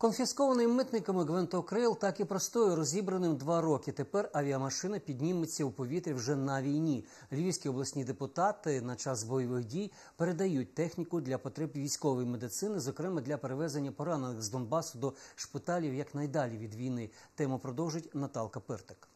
Конфіскований митниками гвинтокрил так і простою розібраним два роки. Тепер авіамашина підніметься у повітрі вже на війні. Львівські обласні депутати на час бойових дій передають техніку для потреб військової медицини, зокрема для перевезення поранених з Донбасу до шпиталів якнайдалі від війни. Тему продовжить Наталка Пиртик.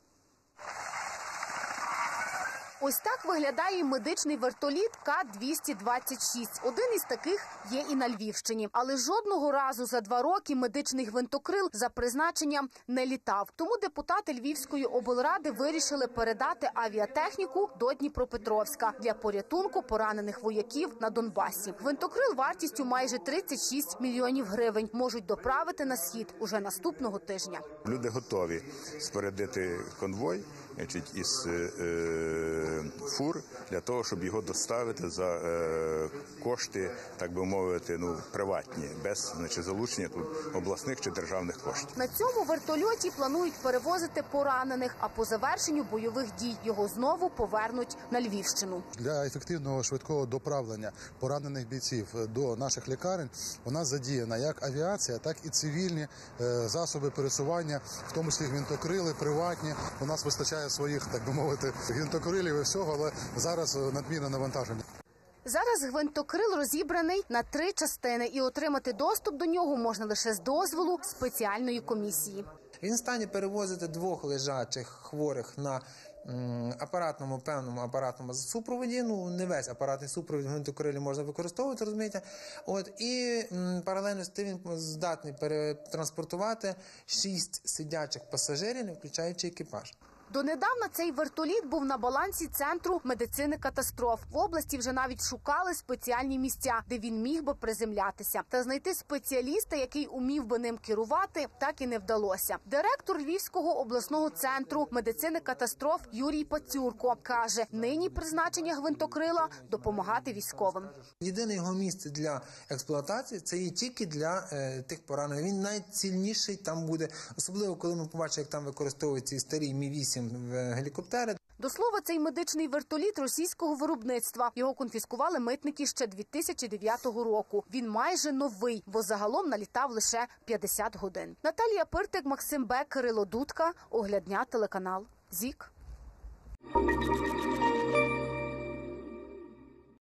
Ось так виглядає медичний вертоліт К-226. Один із таких є і на Львівщині. Але жодного разу за два роки медичний гвинтокрил за призначенням не літав. Тому депутати Львівської облради вирішили передати авіатехніку до Дніпропетровська для порятунку поранених вояків на Донбасі. Гвинтокрил вартістю майже 36 мільйонів гривень можуть доправити на схід уже наступного тижня. Люди готові спорядити конвой значить, із е, fur для того, щоб його доставити за е, кошти, так би мовити, ну приватні, без значить, залучення тут обласних чи державних коштів. На цьому вертольоті планують перевозити поранених. А по завершенню бойових дій його знову повернуть на Львівщину. Для ефективного швидкого доправлення поранених бійців до наших лікарень у нас задіяна як авіація, так і цивільні е, засоби пересування, в тому числі гвинтокрили, приватні. У нас вистачає своїх, так би мовити, гвинтокрилів і всього, але зараз е, надмірне навантаження. Зараз гвинтокрил розібраний на три частини, і отримати доступ до нього можна лише з дозволу спеціальної комісії. Він в стані перевозити двох лежачих хворих на апаратному певному апаратному супроводі. Ну не весь апаратний супровід гвинтокрилі можна використовувати, розумієте. От і м, паралельно з тим він здатний перетранспортувати шість сидячих пасажирів, не включаючи екіпаж. Донедавна цей вертоліт був на балансі центру медицини катастроф. В області вже навіть шукали спеціальні місця, де він міг би приземлятися. Та знайти спеціаліста, який умів би ним керувати, так і не вдалося. Директор Львівського обласного центру медицини катастроф Юрій Пацюрко каже: нині призначення гвинтокрила допомагати військовим. Єдине його місце для експлуатації це є тільки для е, тих поранених. Він найцільніший там буде, особливо коли ми побачимо, як там використовують ці старі мі 8 гелікоптери. До слова, цей медичний вертоліт російського виробництва його конфіскували митники ще 2009 року. Він майже новий, бо загалом налітав лише 50 годин. Наталія Пиртик, Максим Бек, Кирило Дудка, оглядня телеканал ЗІК.